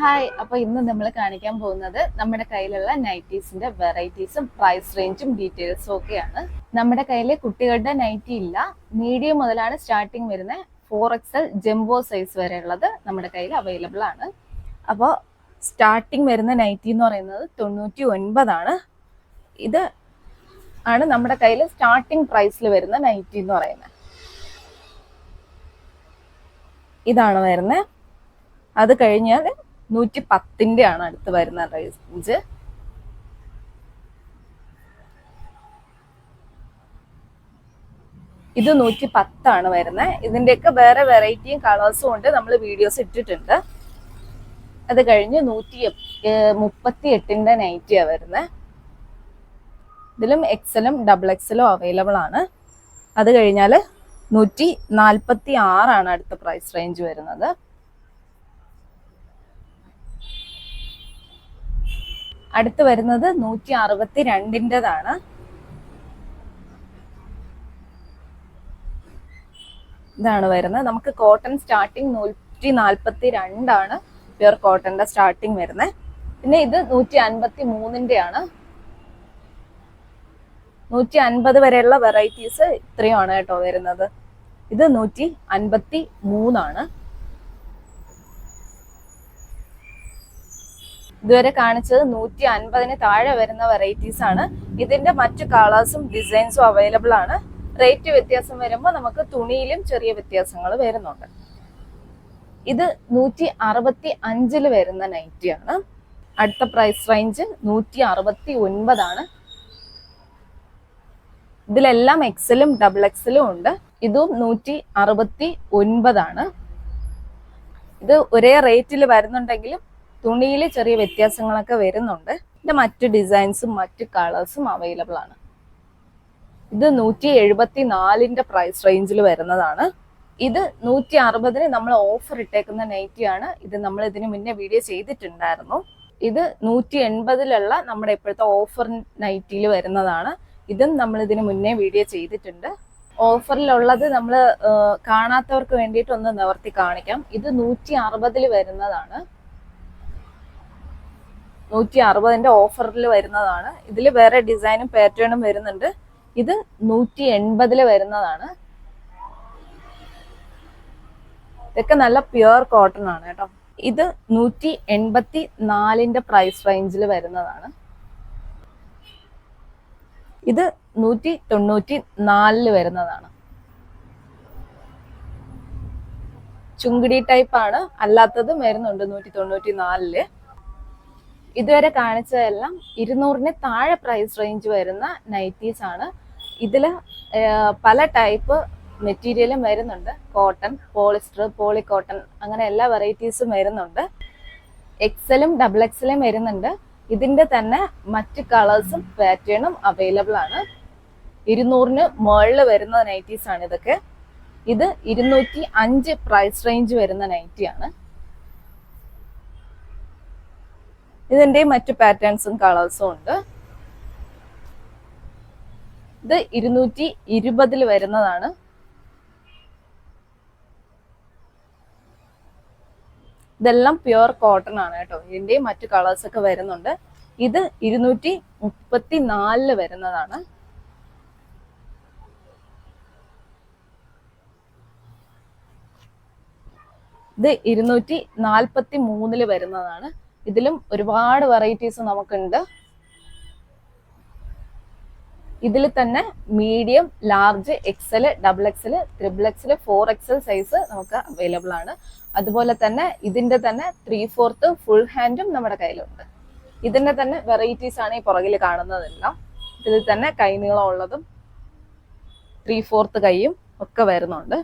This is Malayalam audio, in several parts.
ഹായ് അപ്പൊ ഇന്ന് നമ്മൾ കാണിക്കാൻ പോകുന്നത് നമ്മുടെ കയ്യിലുള്ള നൈറ്റീസിന്റെ വെറൈറ്റീസും പ്രൈസ് റേഞ്ചും ഡീറ്റെയിൽസും ഒക്കെയാണ്. നമ്മുടെ കയ്യിൽ കുട്ടികളുടെ നൈറ്റി ഇല്ല. മീഡിയം മുതലാണ് സ്റ്റാർട്ടിങ് വരുന്നത് ഫോർ എക്സൽ ജംബോ സൈസ് വരെ ഉള്ളത് നമ്മുടെ കയ്യിൽ അവൈലബിൾ ആണ്. അപ്പോൾ സ്റ്റാർട്ടിങ് വരുന്ന നൈറ്റി എന്ന് പറയുന്നത് തൊണ്ണൂറ്റി ഒൻപതാണ് ഇത് ആണ് നമ്മുടെ കയ്യിൽ സ്റ്റാർട്ടിങ് പ്രൈസിൽ വരുന്ന നൈറ്റി എന്ന് പറയുന്നത്. ഇതാണ് വരുന്നത് അത് കഴിഞ്ഞാൽ നൂറ്റി പത്തിന്റെ ആണ് അടുത്ത് വരുന്ന റേഞ്ച് ഇത് നൂറ്റി പത്താണ് വരുന്നത് ഇതിന്റെയൊക്കെ വേറെ വെറൈറ്റിയും കളേഴ്സും ഉണ്ട്. നമ്മൾ വീഡിയോസ് ഇട്ടിട്ടുണ്ട്. അത് കഴിഞ്ഞ് നൂറ്റി മുപ്പത്തി എട്ടിന്റെ നൈറ്റിയാണ് വരുന്നത് ഇതിലും എക്സലും ഡബിൾ എക്സലും അവൈലബിൾ ആണ്. അത് കഴിഞ്ഞാൽ നൂറ്റി നാൽപ്പത്തി ആറാണ് അടുത്ത പ്രൈസ് റേഞ്ച് വരുന്നത്. അടുത്ത് വരുന്നത് നൂറ്റി അറുപത്തി രണ്ടിന്റെതാണ് ഇതാണ് വരുന്നത്. നമുക്ക് കോട്ടൺ സ്റ്റാർട്ടിങ് നൂറ്റി നാൽപ്പത്തി രണ്ടാണ് പ്യുർ കോട്ടന്റെ സ്റ്റാർട്ടിങ് വരുന്നത്. പിന്നെ ഇത് നൂറ്റി അൻപത്തി മൂന്നിന്റെ ആണ് നൂറ്റി അൻപത് വരെയുള്ള വെറൈറ്റീസ് ഇത്രയുമാണ് കേട്ടോ വരുന്നത്. ഇത് നൂറ്റി അൻപത്തി മൂന്നാണ് ഇതുവരെ കാണിച്ചത് നൂറ്റി അൻപതിന് താഴെ വരുന്ന വെറൈറ്റീസ് ആണ്. ഇതിന്റെ മറ്റു കളേഴ്സും ഡിസൈൻസും അവൈലബിൾ ആണ്. റേറ്റ് വ്യത്യാസം വരുമ്പോൾ നമുക്ക് തുണിയിലും ചെറിയ വ്യത്യാസങ്ങൾ വരുന്നുണ്ട്. ഇത് നൂറ്റി അറുപത്തി അഞ്ചിൽ വരുന്ന ആണ്. അടുത്ത പ്രൈസ് റേഞ്ച് നൂറ്റി അറുപത്തി ഒൻപതാണ് ഇതിലെല്ലാം എക്സലും ഡബിൾ എക്സലും ഉണ്ട്. ഇതും നൂറ്റി അറുപത്തി ഒൻപതാണ് ഇത് ഒരേ റേറ്റിൽ വരുന്നുണ്ടെങ്കിലും തുണിയിൽ ചെറിയ വ്യത്യാസങ്ങളൊക്കെ വരുന്നുണ്ട്. ഇതിന്റെ മറ്റ് ഡിസൈൻസും മറ്റ് കളേഴ്സും അവൈലബിൾ ആണ്. ഇത് നൂറ്റി എഴുപത്തി നാലിന്റെ പ്രൈസ് റേഞ്ചിൽ വരുന്നതാണ്. ഇത് നൂറ്റി അറുപതിന് നമ്മൾ ഓഫർ ഇട്ടേക്കുന്ന നൈറ്റി ആണ്. ഇത് നമ്മൾ ഇതിന് മുന്നേ വീഡിയോ ചെയ്തിട്ടുണ്ടായിരുന്നു. ഇത് നൂറ്റി എൺപതിലുള്ള നമ്മുടെ ഇപ്പോഴത്തെ ഓഫർ നൈറ്റിയിൽ വരുന്നതാണ്. ഇതും നമ്മൾ ഇതിന് മുന്നേ വീഡിയോ ചെയ്തിട്ടുണ്ട്. ഓഫറിലുള്ളത് നമ്മൾ കാണാത്തവർക്ക് വേണ്ടിയിട്ട് ഒന്ന് നിവർത്തി കാണിക്കാം. ഇത് നൂറ്റി അറുപതിൽ വരുന്നതാണ്. നൂറ്റി അറുപതിന്റെ ഓഫറിൽ വരുന്നതാണ്. ഇതിൽ വേറെ ഡിസൈനും പാറ്റേണും വരുന്നുണ്ട്. ഇത് നൂറ്റി എൺപതിൽ വരുന്നതാണ്. ഇതൊക്കെ നല്ല പ്യുർ കോട്ടൺ ആണ് കേട്ടോ. ഇത് നൂറ്റി എൺപത്തി നാലിന്റെ പ്രൈസ് റേഞ്ചിൽ വരുന്നതാണ്. ഇത് നൂറ്റി തൊണ്ണൂറ്റി നാലിൽ വരുന്നതാണ്. ചുങ്കിടി ടൈപ്പ് ആണ് അല്ലാത്തതും വരുന്നുണ്ട് നൂറ്റി തൊണ്ണൂറ്റി നാലിൽ ഇതുവരെ കാണിച്ചതെല്ലാം ഇരുന്നൂറിന് താഴെ പ്രൈസ് റേഞ്ച് വരുന്ന നൈറ്റീസ് ആണ്. ഇതിൽ പല ടൈപ്പ് മെറ്റീരിയലും വരുന്നുണ്ട്. കോട്ടൺ പോളിസ്റ്റർ പോളി കോട്ടൺ അങ്ങനെ എല്ലാ വെറൈറ്റീസും വരുന്നുണ്ട്. എക്സലും ഡബിൾ എക്സലും വരുന്നുണ്ട്. ഇതിന്റെ തന്നെ മറ്റ് കളേഴ്സും പാറ്റേണും അവൈലബിൾ ആണ്. ഇരുന്നൂറിന് മുകളിൽ വരുന്ന നൈറ്റീസ് ആണ് ഇതൊക്കെ. ഇത് ഇരുന്നൂറ്റി അഞ്ച് പ്രൈസ് റേഞ്ച് വരുന്ന നൈറ്റിയാണ് ഇതിന്റെ മറ്റു പാറ്റേൺസും കളേഴ്സും ഉണ്ട്. ഇത് ഇരുന്നൂറ്റി ഇരുപതിൽ വരുന്നതാണ്. ഇതെല്ലാം പ്യുവർ കോട്ടൺ ആണ് കേട്ടോ. ഇതിന്റെ മറ്റു കളേഴ്സ് ഒക്കെ വരുന്നുണ്ട്. ഇത് ഇരുന്നൂറ്റി മുപ്പത്തി നാലിൽ വരുന്നതാണ്. ഇത് ഇരുന്നൂറ്റി നാൽപ്പത്തി മൂന്നിൽ വരുന്നതാണ്. ഇതിലും ഒരുപാട് വെറൈറ്റീസ് നമുക്കുണ്ട്. ഇതിൽ തന്നെ medium large XL double XL triple XL four XL size നമുക്ക് അവൈലബിൾ ആണ്. അതുപോലെ തന്നെ ഇതിന്റെ തന്നെ ത്രീ ഫോർത്ത് ഫുൾ ഹാൻഡും നമ്മുടെ കയ്യിലുണ്ട്. ഇതിന്റെ തന്നെ വെറൈറ്റീസ് ആണ് ഈ പുറകിൽ കാണുന്നതെല്ലാം. ഇതിൽ തന്നെ കൈനീളം ഉള്ളതും ത്രീ ഫോർത്ത് കൈയും ഒക്കെ വരുന്നുണ്ട്.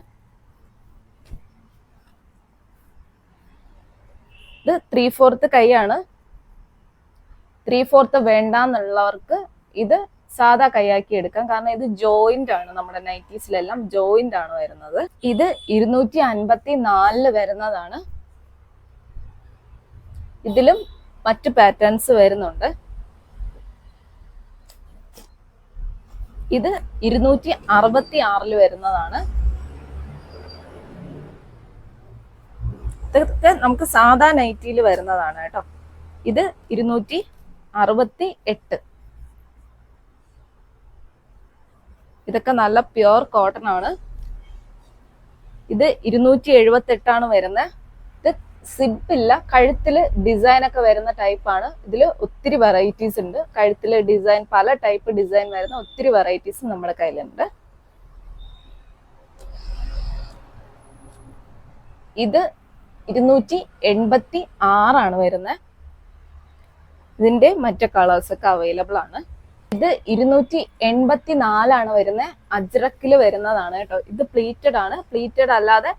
ഇത് ത്രീ ഫോർത്ത് കൈയാണ്. ത്രീ ഫോർത്ത് വേണ്ടാന്നുള്ളവർക്ക് ഇത് സാധാ കൈയാക്കി എടുക്കാം. കാരണം ഇത് ജോയിന്റ് ആണ് നമ്മുടെ നൈറ്റീസിലെല്ലാം ജോയിന്റ് ആണ് വരുന്നത്. ഇത് ഇരുന്നൂറ്റി അൻപത്തി നാലിൽ വരുന്നതാണ്. ഇതിലും മറ്റു പാറ്റേൺസ് വരുന്നുണ്ട്. ഇത് ഇരുന്നൂറ്റി അറുപത്തി ആറിൽ വരുന്നതാണ്. ഇതൊക്കെ നമുക്ക് സാധാ നൈറ്റിയിൽ വരുന്നതാണ് കേട്ടോ. ഇത് ഇരുന്നൂറ്റി അറുപത്തി എട്ട് ഇതൊക്കെ നല്ല പ്യുവർ കോട്ടൺ ആണ്. ഇത് ഇരുന്നൂറ്റി എഴുപത്തി എട്ടാണ് വരുന്നത് ഇത് സിബ് ഇല്ല കഴുത്തിൽ ഡിസൈൻ ഒക്കെ വരുന്ന ടൈപ്പാണ് ഇതിൽ ഒത്തിരി വെറൈറ്റീസ് ഉണ്ട്. കഴുത്തിൽ ഡിസൈൻ പല ടൈപ്പ് ഡിസൈൻ വരുന്ന ഒത്തിരി വെറൈറ്റീസ് നമ്മുടെ കയ്യിലുണ്ട്. ഇത് ഇരുന്നൂറ്റി എൺപത്തി ആറാണ് വരുന്നത് ഇതിന്റെ മറ്റു കളേഴ്സ് ഒക്കെ അവൈലബിൾ ആണ്. ഇത് ഇരുന്നൂറ്റി എൺപത്തി നാലാണ് വരുന്നത് അജ്രക്കിൽ വരുന്നതാണ് കേട്ടോ. ഇത് പ്ലീറ്റഡ് ആണ്. പ്ലീറ്റഡ് അല്ലാതെ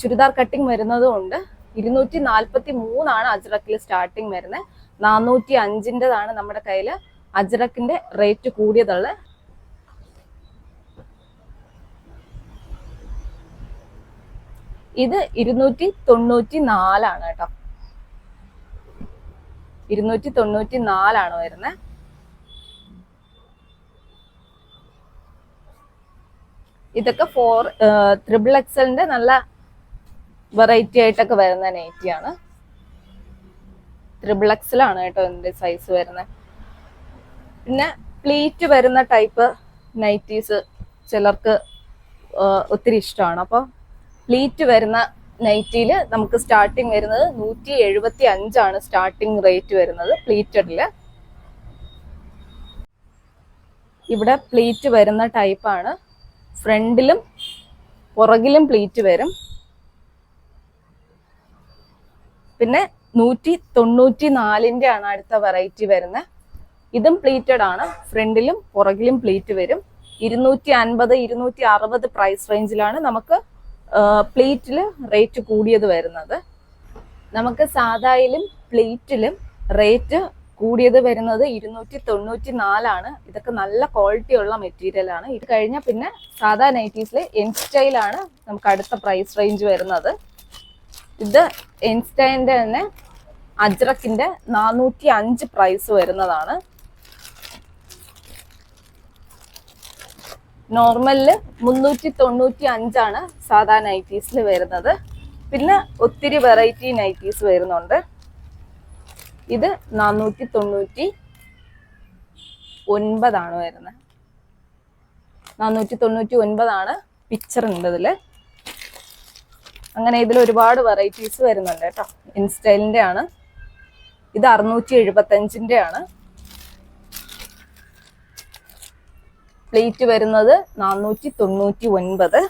ചുരിദാർ കട്ടിങ് വരുന്നതും ഉണ്ട്. ഇരുന്നൂറ്റി നാൽപ്പത്തി മൂന്നാണ് അജ്രക്കിൽ സ്റ്റാർട്ടിങ് വരുന്നത് നാനൂറ്റി അഞ്ചിന്റെതാണ് നമ്മുടെ കയ്യിൽ അജ്രക്കിന്റെ റേറ്റ് കൂടിയതുള്ളത്. ഇത് ഇരുന്നൂറ്റി തൊണ്ണൂറ്റി നാലാണ് കേട്ടോ. ഇരുന്നൂറ്റി തൊണ്ണൂറ്റി നാലാണ് വരുന്നത് ഇതൊക്കെ ഫോർ ത്രിബിൾ എക്സലിന്റെ നല്ല വെറൈറ്റി ആയിട്ടൊക്കെ വരുന്ന നൈറ്റിയാണ് ത്രിബിൾ എക്സലാണ് കേട്ടോ ഇതിന്റെ സൈസ് വരുന്നത് പിന്നെ പ്ലീറ്റ് വരുന്ന ടൈപ്പ് നൈറ്റീസ് ചിലർക്ക് ഒത്തിരി ഇഷ്ടമാണ്. അപ്പോൾ പ്ലീറ്റ് വരുന്ന നൈറ്റിയിൽ നമുക്ക് സ്റ്റാർട്ടിങ് വരുന്നത് നൂറ്റി എഴുപത്തി അഞ്ചാണ് സ്റ്റാർട്ടിങ് റേറ്റ് വരുന്നത് പ്ലീറ്റഡിൽ ഇവിടെ പ്ലീറ്റ് വരുന്ന ടൈപ്പാണ് ഫ്രണ്ടിലും പുറകിലും പ്ലീറ്റ് വരും. പിന്നെ നൂറ്റി തൊണ്ണൂറ്റി നാലിന്റെ ആണ് അടുത്ത വെറൈറ്റി വരുന്നത്. ഇതും പ്ലീറ്റഡ് ആണ്. ഫ്രണ്ടിലും പുറകിലും പ്ലീറ്റ് വരും. ഇരുന്നൂറ്റി അൻപത് ഇരുന്നൂറ്റി അറുപത് പ്രൈസ് റേഞ്ചിലാണ് നമുക്ക് പ്ലീറ്റിൽ റേറ്റ് കൂടിയത് വരുന്നത്. നമുക്ക് സാധായിലും പ്ലേറ്റിലും റേറ്റ് കൂടിയത് വരുന്നത് ഇരുന്നൂറ്റി തൊണ്ണൂറ്റി നാലാണ് ഇതൊക്കെ നല്ല ക്വാളിറ്റി ഉള്ള മെറ്റീരിയൽ ആണ്. ഇത് കഴിഞ്ഞാൽ പിന്നെ സാധാ നൈറ്റീസിൽ എൻ സ്റ്റൈലാണ് നമുക്ക് അടുത്ത പ്രൈസ് റേഞ്ച് വരുന്നത്. ഇത് എൻ സ്റ്റൈലിന്റെ തന്നെ അജ്രക്കിന്റെ നാനൂറ്റി അഞ്ച് പ്രൈസ് വരുന്നതാണ്. നോർമലിൽ മുന്നൂറ്റി തൊണ്ണൂറ്റി അഞ്ചാണ് സാധാ നൈറ്റീസിൽ വരുന്നത്. പിന്നെ ഒത്തിരി വെറൈറ്റി നൈറ്റീസ് വരുന്നുണ്ട്. ഇത് നാനൂറ്റി തൊണ്ണൂറ്റി ഒൻപതാണ് വരുന്നത്. നാനൂറ്റി തൊണ്ണൂറ്റി ഒൻപതാണ് പിക്ചർ ഉണ്ട് ഇതിൽ അങ്ങനെ ഇതിൽ ഒരുപാട് വെറൈറ്റീസ് വരുന്നുണ്ട് കേട്ടോ. ഇൻസ്റ്റൈലിന്റെ ആണ് ഇത് അറുന്നൂറ്റി എഴുപത്തഞ്ചിന്റെ ആണ് പ്ലേറ്റ് വരുന്നത് നാനൂറ്റി തൊണ്ണൂറ്റി ഒൻപത്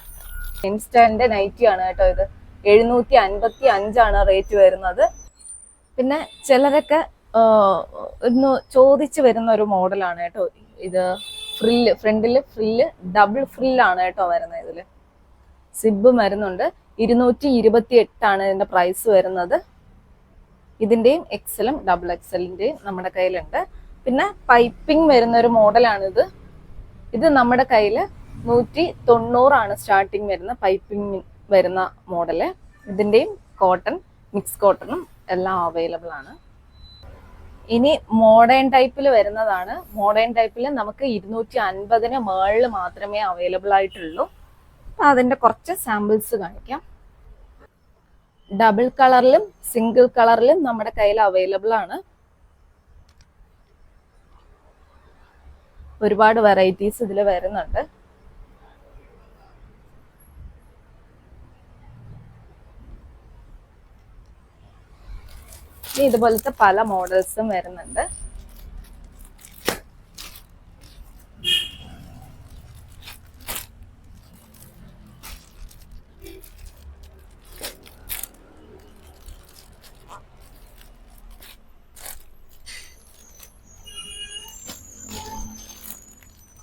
ഇൻസ്റ്റൈലിന്റെ നൈറ്റി ആണ് കേട്ടോ ഇത്. എഴുന്നൂറ്റി അൻപത്തി അഞ്ചാണ് റേറ്റ് വരുന്നത്. പിന്നെ ചിലരൊക്കെ ഒന്ന് ചോദിച്ചു വരുന്ന ഒരു മോഡലാണ് കേട്ടോ ഇത്. ഫ്രില്ല് ഫ്രണ്ടിൽ ഫ്രില്ല് ഡബിൾ ഫ്രില്ലാണ് കേട്ടോ വരുന്നത് ഇതിൽ സിബ് വരുന്നുണ്ട് ഇരുന്നൂറ്റി ഇരുപത്തി എട്ടാണ് ഇതിന്റെ പ്രൈസ് വരുന്നത്. ഇതിന്റെയും എക്സലും ഡബിൾ എക്സലിന്റെയും നമ്മുടെ കയ്യിലുണ്ട്. പിന്നെ പൈപ്പിംഗ് വരുന്ന ഒരു മോഡലാണിത്. ഇത് നമ്മുടെ കയ്യിൽ നൂറ്റി തൊണ്ണൂറാണ് സ്റ്റാർട്ടിങ് വരുന്ന പൈപ്പിംഗ് വരുന്ന മോഡൽ ഇതിന്റെയും കോട്ടൺ മിക്സ് കോട്ടണും എല്ലാം അവൈലബിൾ ആണ്. ഇനി മോഡേൺ ടൈപ്പിൽ വരുന്നതാണ്. മോഡേൺ ടൈപ്പിൽ നമുക്ക് ഇരുന്നൂറ്റി അൻപതിന് മേളിൽ മാത്രമേ അവൈലബിൾ ആയിട്ടുള്ളൂ. അപ്പം അതിന്റെ കുറച്ച് സാമ്പിൾസ് കാണിക്കാം. ഡബിൾ കളറിലും സിംഗിൾ കളറിലും നമ്മുടെ കയ്യിൽ അവൈലബിൾ ആണ്. ഒരുപാട് വെറൈറ്റീസ് ഇതിൽ വരുന്നുണ്ട്. ഇതുപോലത്തെ പല മോഡൽസും വരുന്നുണ്ട്.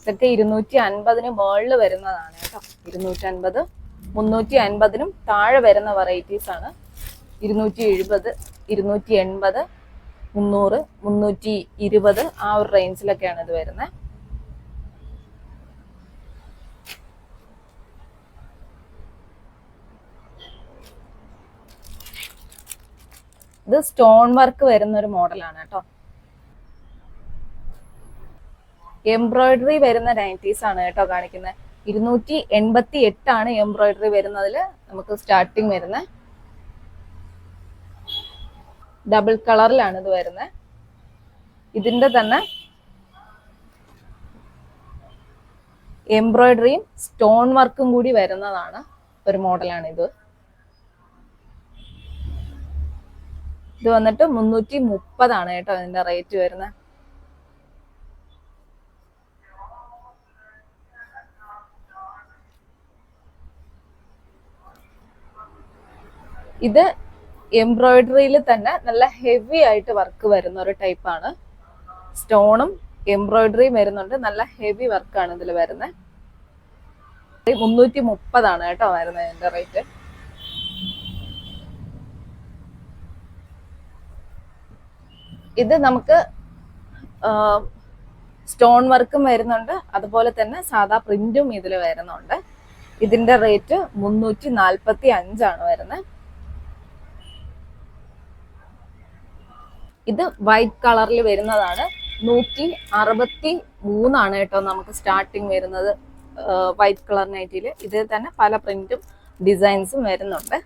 ഇതൊക്കെ ഇരുന്നൂറ്റി അൻപതിന് മുകളിൽ വരുന്നതാണ് കേട്ടോ. ഇരുന്നൂറ്റി അൻപത് മുന്നൂറ്റി അൻപതിനും താഴെ വരുന്ന വെറൈറ്റീസ് ആണ്. ഇരുന്നൂറ്റി എഴുപത് ഇരുന്നൂറ്റി എൺപത് മുന്നൂറ് മുന്നൂറ്റി ഇരുപത് ആ ഒരു റേഞ്ചിലൊക്കെയാണ് ഇത് വരുന്നത് ഇത് സ്റ്റോൺ വർക്ക് വരുന്ന ഒരു മോഡലാണ് കേട്ടോ. എംബ്രോയിഡറി വരുന്ന നൈറ്റീസ് ആണ് കേട്ടോ കാണിക്കുന്നത്. ഇരുന്നൂറ്റി എൺപത്തി എട്ടാണ് എംബ്രോയിഡറി വരുന്നതിൽ നമുക്ക് സ്റ്റാർട്ടിങ് വരുന്നത് ഡബിൾ കളറിലാണ് ഇത് വരുന്നത് ഇതിന്റെ തന്നെ എംബ്രോയിഡറിയും സ്റ്റോൺ വർക്കും കൂടി വരുന്നതാണ് ഒരു മോഡലാണ് ഇത്. ഇത് വന്നിട്ട് മുന്നൂറ്റി മുപ്പതാണ് കേട്ടോ ഇതിന്റെ റേറ്റ് വരുന്നത് ഇത് എംബ്രോയിഡറിയിൽ തന്നെ നല്ല ഹെവി ആയിട്ട് വർക്ക് വരുന്ന ഒരു ടൈപ്പാണ് സ്റ്റോണും എംബ്രോയിഡറിയും വരുന്നുണ്ട്. നല്ല ഹെവി വർക്കാണ് ഇതിൽ വരുന്നത് മുന്നൂറ്റി മുപ്പതാണ് കേട്ടോ വരുന്നത് ഇതിന്റെ റേറ്റ് ഇത് നമുക്ക് സ്റ്റോൺ വർക്കും വരുന്നുണ്ട്. അതുപോലെ തന്നെ സാധാ പ്രിന്റും ഇതിൽ വരുന്നുണ്ട്. ഇതിന്റെ റേറ്റ് മുന്നൂറ്റി നാൽപ്പത്തി അഞ്ചാണ് വരുന്നത് ഇത് വൈറ്റ് കളറിൽ വരുന്നതാണ്. നൂറ്റി അറുപത്തി മൂന്നാണ് കേട്ടോ നമുക്ക് സ്റ്റാർട്ടിങ് വരുന്നത് വൈറ്റ് കളർ നൈറ്റിയിൽ ഇതിൽ തന്നെ പല പ്രിന്റും ഡിസൈൻസും വരുന്നുണ്ട്.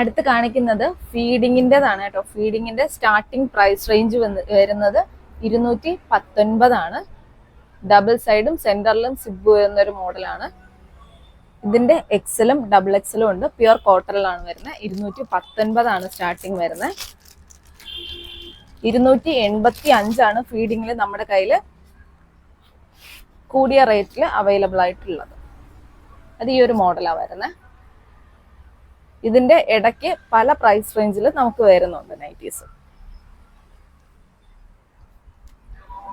അടുത്ത് കാണിക്കുന്നത് ഫീഡിങ്ങിന്റെതാണ് കേട്ടോ. ഫീഡിങ്ങിന്റെ സ്റ്റാർട്ടിങ് പ്രൈസ് റേഞ്ച് വരുന്നത് ഇരുന്നൂറ്റി പത്തൊൻപതാണ് ഡബിൾ സൈഡും സെന്ററിലും സിബ് വരുന്നൊരു മോഡലാണ് ഇതിന്റെ എക്സലും ഡബിൾ എക്സലും ഉണ്ട്. പ്യുർ കോട്ടറിലാണ് വരുന്നത്. ഇരുന്നൂറ്റി പത്തൊൻപതാണ് സ്റ്റാർട്ടിങ് വരുന്നത്. ഇരുന്നൂറ്റി എൺപത്തി അഞ്ചാണ് ഫീഡിങ്ങിൽ നമ്മുടെ കയ്യിൽ കൂടിയ റേറ്റിൽ അവൈലബിൾ ആയിട്ടുള്ളത്. അത് ഈ ഒരു മോഡലാണ് വരുന്നത് ഇതിന്റെ ഇടയ്ക്ക് പല പ്രൈസ് റേഞ്ചിൽ നമുക്ക് വരുന്നുണ്ട് നൈറ്റീസ്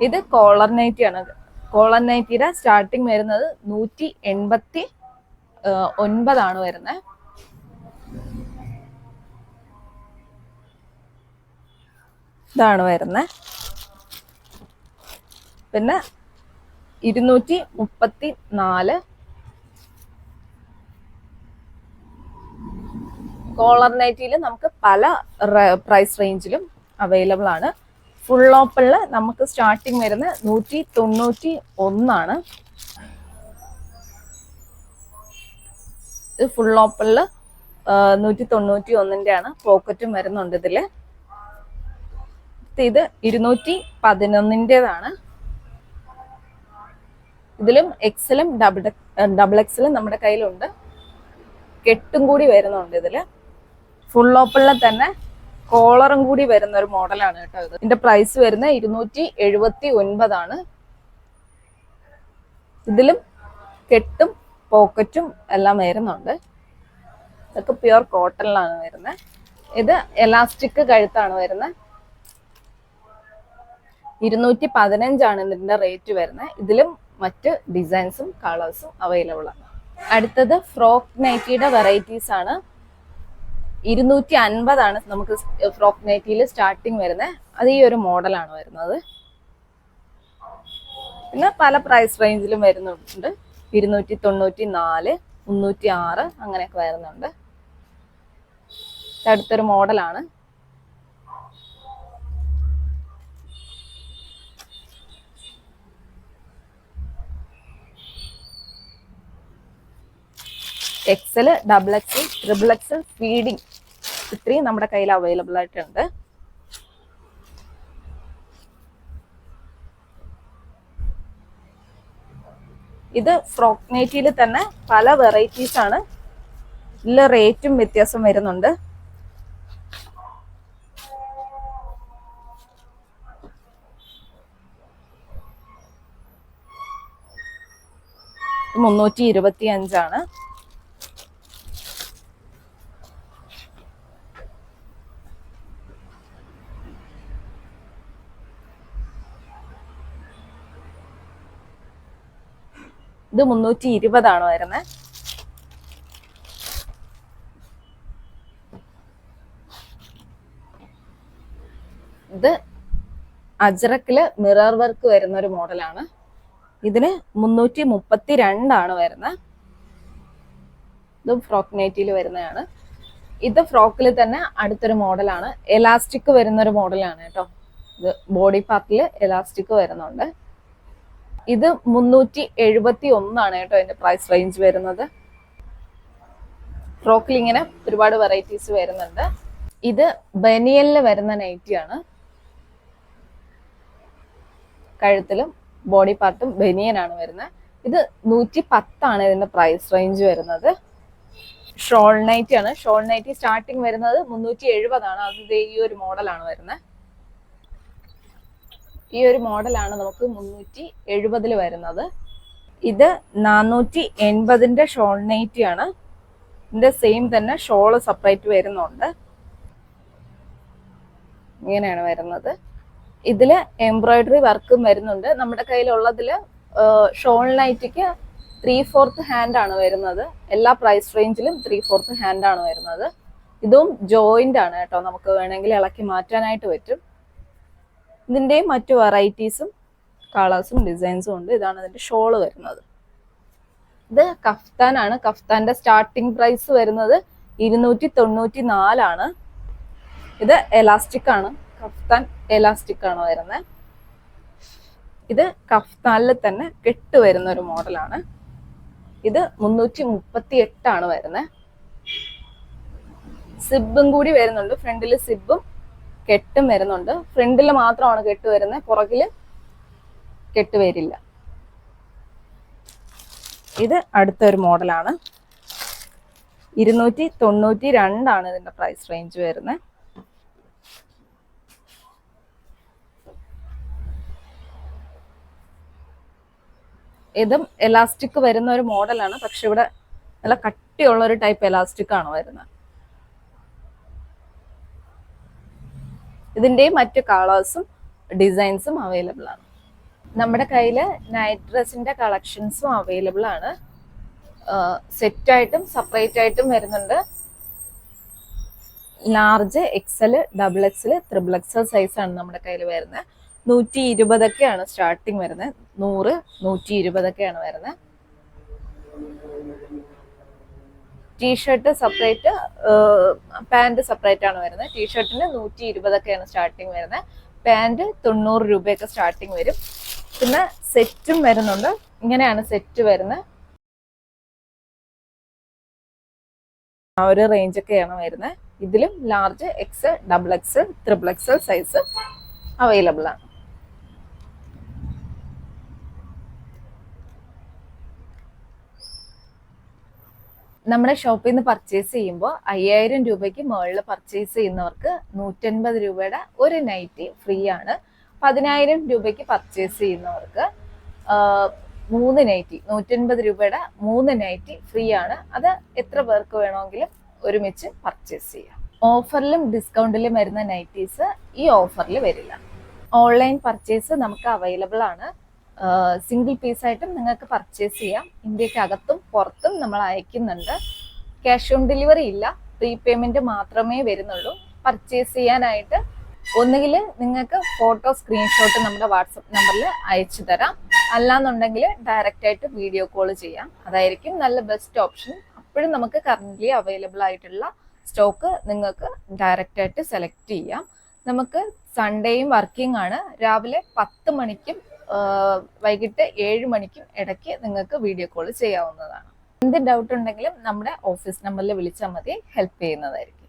ഇത് കോളർ നൈറ്റി ആണ്. കോളർ നൈറ്റിയുടെ സ്റ്റാർട്ടിങ് വരുന്നത് നൂറ്റി എൺപത്തി ഒൻപതാണ് വരുന്നത് ഇതാണ് വരുന്നത് പിന്നെ ഇരുന്നൂറ്റി മുപ്പത്തി നാല് കോളർ നൈറ്റിയിൽ നമുക്ക് പല പ്രൈസ് റേഞ്ചിലും അവൈലബിൾ ആണ്. ഫുൾ ഓപ്പണിൽ നമുക്ക് സ്റ്റാർട്ടിങ് വരുന്നത് നൂറ്റി തൊണ്ണൂറ്റി ഒന്നാണ് ഇത് ഫുൾ ഓപ്പണിൽ നൂറ്റി തൊണ്ണൂറ്റി ഒന്നിന്റെ ആണ് പോക്കറ്റും വരുന്നുണ്ട് ഇതിൽ ഇത് ഇരുന്നൂറ്റി പതിനൊന്നിന്റെതാണ് ഇതിലും എക്സലും ഡബിൾ ഡബിൾ എക്സലും നമ്മുടെ കയ്യിലുണ്ട്. കെട്ടും കൂടി വരുന്നുണ്ട് ഇതിൽ ഫുൾ ഓപ്പണിൽ തന്നെ കോളറും കൂടി വരുന്ന ഒരു മോഡലാണ് കേട്ടോ ഇത്. ഇതിന്റെ പ്രൈസ് വരുന്നത് ഇരുന്നൂറ്റി എഴുപത്തി ഒൻപതാണ് ഇതിലും കെട്ടും പോക്കറ്റും എല്ലാം വരുന്നുണ്ട്. ഇതൊക്കെ പ്യുർ കോട്ടണിലാണ് വരുന്നത്. ഇത് എലാസ്റ്റിക് കഴുത്താണ് വരുന്നത്. ഇരുന്നൂറ്റി പതിനഞ്ചാണ് ഇതിന്റെ റേറ്റ് വരുന്നത്. ഇതിലും മറ്റ് ഡിസൈൻസും കളേഴ്സും അവൈലബിൾ ആണ്. അടുത്തത് ഫ്രോക്ക് നൈറ്റിയുടെ വെറൈറ്റീസ് ആണ്. ഇരുന്നൂറ്റി അൻപതാണ് നമുക്ക് ഫ്രോക്ക് നൈറ്റിയിൽ സ്റ്റാർട്ടിങ് വരുന്നത്. അത് ഈ ഒരു മോഡലാണ് വരുന്നത്. പിന്നെ പല പ്രൈസ് റേഞ്ചിലും വരുന്നുണ്ട്. ഇരുന്നൂറ്റി തൊണ്ണൂറ്റി നാല് മുന്നൂറ്റി ആറ് അങ്ങനെയൊക്കെ വരുന്നുണ്ട്. അടുത്തൊരു മോഡലാണ് XL double XL triple XL feeding ഇത്രയും നമ്മുടെ കയ്യിൽ അവൈലബിൾ ആയിട്ടുണ്ട്. ഇത് ഫ്രോക്ക് തന്നെ പല വെറൈറ്റീസ് ആണ്. ഇതിൽ റേറ്റും വ്യത്യാസം വരുന്നുണ്ട്. മുന്നൂറ്റി ഇരുപത്തി അഞ്ചാണ് ഇത് മുന്നൂറ്റി ഇരുപതാണ് വരുന്നത് ഇത് അജ്രക്കിൽ മിറർ വർക്ക് വരുന്ന ഒരു മോഡലാണ്. ഇതിന് മുന്നൂറ്റി മുപ്പത്തി രണ്ടാണ് വരുന്നത് ഇത് ഫ്രോക്ക് നൈറ്റിയിൽ വരുന്നതാണ്. ഇത് ഫ്രോക്കിൽ തന്നെ അടുത്തൊരു മോഡലാണ്. എലാസ്റ്റിക് വരുന്ന ഒരു മോഡലാണ് കേട്ടോ. ഇത് ബോഡി പാർട്ടിൽ എലാസ്റ്റിക് വരുന്നുണ്ട്. ഇത് മുന്നൂറ്റി എഴുപത്തി ഒന്നാണ് കേട്ടോ ഇതിന്റെ പ്രൈസ് റേഞ്ച് വരുന്നത്. ഫ്രോക്കിൽ ഇങ്ങനെ ഒരുപാട് വെറൈറ്റീസ് വരുന്നുണ്ട്. ഇത് ബനിയലിൽ വരുന്ന നൈറ്റിയാണ് കഴുത്തിലും ബോഡി പാർട്ടും ബനിയനാണ് വരുന്നത്. ഇത് നൂറ്റി പത്താണ് ഇതിന്റെ പ്രൈസ് റേഞ്ച് വരുന്നത്. ഷോൾ നൈറ്റി ആണ്. ഷോൾ നൈറ്റി സ്റ്റാർട്ടിങ് വരുന്നത് മുന്നൂറ്റി എഴുപതാണ് അത് ഈ ഒരു മോഡലാണ് വരുന്നത്. ഈ ഒരു മോഡലാണ് നമുക്ക് മുന്നൂറ്റി എഴുപതിൽ വരുന്നത്. ഇത് നാനൂറ്റി എൺപതിന്റെ ഷോൾ നൈറ്റി ആണ്. ഇതിന്റെ സെയിം തന്നെ ഷോൾ സെപ്പറേറ്റ് വരുന്നുണ്ട്. ഇങ്ങനെയാണ് വരുന്നത്. ഇതിൽ എംബ്രോയിഡറി വർക്കും വരുന്നുണ്ട്. നമ്മുടെ കയ്യിലുള്ളതിൽ ഷോൾ നൈറ്റിക്ക് ത്രീ ഫോർത്ത് ഹാൻഡ് ആണ് വരുന്നത്. എല്ലാ പ്രൈസ് റേഞ്ചിലും ത്രീ ഫോർത്ത് ഹാൻഡ് ആണ് വരുന്നത്. ഇതും ജോയിന്റ് ആണ് കേട്ടോ. നമുക്ക് വേണമെങ്കിൽ ഇളക്കി മാറ്റാനായിട്ട് പറ്റും. ഇതിന്റെയും മറ്റു വെറൈറ്റീസും കളേഴ്സും ഡിസൈൻസും ഉണ്ട്. ഇതാണ് ഇതിന്റെ ഷോൾ വരുന്നത്. ഇത് കഫ്താൻ ആണ്. കഫ്താന്റെ സ്റ്റാർട്ടിംഗ് പ്രൈസ് വരുന്നത് ഇരുന്നൂറ്റി തൊണ്ണൂറ്റി നാലാണ് ഇത് എലാസ്റ്റിക് ആണ്. കഫ്താൻ എലാസ്റ്റിക് ആണ് വരുന്നത്. ഇത് കഫ്താനിൽ തന്നെ കെട്ട് വരുന്ന ഒരു മോഡലാണ് ഇത് മുന്നൂറ്റി മുപ്പത്തി എട്ടാണ് വരുന്നത്. സിബും കൂടി വരുന്നുണ്ട്. ഫ്രണ്ടിൽ സിബും കെട്ടും വരുന്നുണ്ട്. ഫ്രണ്ടിൽ മാത്രമാണ് കെട്ട് വരുന്നത്. പുറകിൽ കെട്ട് വരില്ല. ഇത് അടുത്തൊരു മോഡലാണ്. ഇരുന്നൂറ്റി തൊണ്ണൂറ്റി രണ്ടാണ് ഇതിന്റെ പ്രൈസ് റേഞ്ച് വരുന്നത്. ഇതും എലാസ്റ്റിക് വരുന്ന ഒരു മോഡലാണ്. പക്ഷെ ഇവിടെ നല്ല കട്ടിയുള്ള ഒരു ടൈപ്പ് എലാസ്റ്റിക് ആണ് വരുന്നത്. ഇതിന്റെയും മറ്റു കളേഴ്സും ഡിസൈൻസും അവൈലബിൾ ആണ്. നമ്മുടെ കയ്യിൽ നൈറ്റ് ഡ്രസ്സിന്റെ കളക്ഷൻസും അവൈലബിൾ ആണ്. സെറ്റ് ആയിട്ടും സെപ്പറേറ്റ് ആയിട്ടും വരുന്നുണ്ട്. Large XL double XL triple XL size ആണ് നമ്മുടെ കയ്യിൽ വരുന്നത്. നൂറ്റി ഇരുപതൊക്കെയാണ് സ്റ്റാർട്ടിങ് വരുന്നത്. നൂറ് നൂറ്റി ഇരുപതൊക്കെയാണ് വരുന്നത്. ടീഷർട്ട് സെപ്പറേറ്റ് പാന്റ് സെപ്പറേറ്റ് ആണ് വരുന്നത്. ടീഷർട്ടിന് നൂറ്റി ഇരുപതൊക്കെയാണ് സ്റ്റാർട്ടിങ് വരുന്നത്. പാന്റ് തൊണ്ണൂറ് രൂപയൊക്കെ സ്റ്റാർട്ടിങ് വരും. പിന്നെ സെറ്റും വരുന്നുണ്ട്. ഇങ്ങനെയാണ് സെറ്റ് വരുന്നത്. ആ ഒരു റേഞ്ചൊക്കെയാണ് വരുന്നത്. ഇതിലും large X double X triple X size available ആണ്. നമ്മുടെ ഷോപ്പിൽ നിന്ന് പർച്ചേസ് ചെയ്യുമ്പോൾ അയ്യായിരം രൂപയ്ക്ക് മുകളിൽ പർച്ചേസ് ചെയ്യുന്നവർക്ക് നൂറ്റൻപത് രൂപയുടെ ഒരു നൈറ്റി ഫ്രീ ആണ്. പതിനായിരം രൂപയ്ക്ക് പർച്ചേസ് ചെയ്യുന്നവർക്ക് മൂന്ന് നൈറ്റി നൂറ്റൻപത് രൂപയുടെ മൂന്ന് നൈറ്റി ഫ്രീ ആണ്. അത് എത്ര പേർക്ക് വേണമെങ്കിലും ഒരുമിച്ച് പർച്ചേസ് ചെയ്യാം. ഓഫറിലും ഡിസ്കൗണ്ടിലും വരുന്ന നൈറ്റീസ് ഈ ഓഫറിൽ വരില്ല. ഓൺലൈൻ പർച്ചേസ് നമുക്ക് അവൈലബിൾ ആണ്. സിംഗിൾ പീസ് പീസായിട്ടും നിങ്ങൾക്ക് പർച്ചേസ് ചെയ്യാം. ഇന്ത്യയ്ക്ക് അകത്തും പുറത്തും നമ്മൾ അയക്കുന്നുണ്ട്. ക്യാഷ് ഓൺ ഡെലിവറി ഇല്ല. പ്രീ പേയ്മെന്റ് മാത്രമേ വരുന്നുള്ളൂ. പർച്ചേസ് ചെയ്യാനായിട്ട് ഒന്നുകിൽ നിങ്ങൾക്ക് ഫോട്ടോ സ്ക്രീൻഷോട്ട് നമ്മുടെ വാട്സപ്പ് നമ്പറിൽ അയച്ചു തരാം. അല്ലാന്നുണ്ടെങ്കിൽ ഡയറക്റ്റ് ആയിട്ട് വീഡിയോ കോൾ ചെയ്യാം. അതായിരിക്കും നല്ല ബെസ്റ്റ് ഓപ്ഷൻ അപ്പോഴും നമുക്ക് കറന്റ് അവൈലബിൾ ആയിട്ടുള്ള സ്റ്റോക്ക് നിങ്ങൾക്ക് ഡയറക്റ്റ് ആയിട്ട് സെലക്ട് ചെയ്യാം. നമുക്ക് സൺഡേയും വർക്കിംഗ് ആണ്. രാവിലെ പത്ത് മണിക്കും വൈകിട്ട് ഏഴ് മണിക്കും ഇടയ്ക്ക് നിങ്ങൾക്ക് വീഡിയോ കോൾ ചെയ്യാവുന്നതാണ്. എന്ത് ഡൗട്ട് ഉണ്ടെങ്കിലും നമ്മുടെ ഓഫീസ് നമ്പറിൽ വിളിച്ചാൽ മതി. ഹെൽപ്പ് ചെയ്യുന്നതായിരിക്കും.